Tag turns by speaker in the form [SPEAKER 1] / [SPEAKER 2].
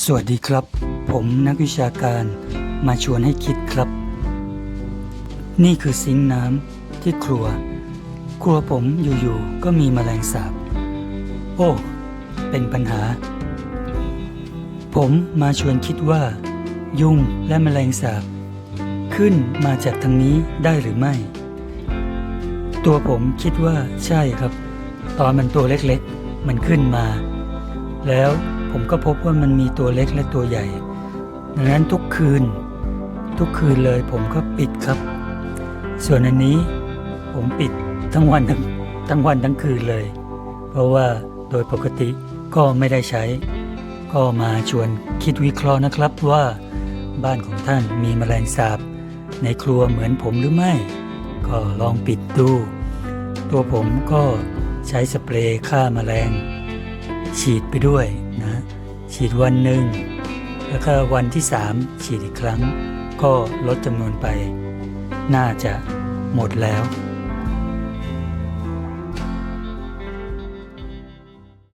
[SPEAKER 1] สวัสดีครับ ผมนักวิชาการมาชวนให้คิดครับ นี่คือซิงน้ำที่ครัว ครัวผมอยู่ๆก็มีแมลงสาบ โอ้ เป็นปัญหา ผมมาชวนคิดว่า ยุงและแมลงสาบ ขึ้นมาจากทางนี้ได้หรือไม่ ตัวผมคิดว่าใช่ครับ ตอนมันตัวเล็กๆ มันขึ้นมา แล้ว ผมก็พบว่ามันมีตัวเล็กและตัวใหญ่ ดังนั้นทุกคืน ทุกคืนเลยผมก็ปิดครับ ส่วนอันนี้ผมปิดทั้งวันทั้งทั้งวันทั้งคืนเลย เพราะว่าโดยปกติก็ไม่ได้ใช้ ก็มาชวนคิดวิเคราะห์นะครับว่าบ้านของท่านมีแมลงสาบ ในครัวเหมือนผมหรือไม่ ก็ลองปิดดู ตัวผมก็ใช้สเปรย์ฆ่าแมลง ฉีดไปด้วย ฉีดวันหนึ่งแล้วก็วันที่สามฉีดอีกครั้ง ก็ลดจำนวนไป น่าจะหมดแล้ว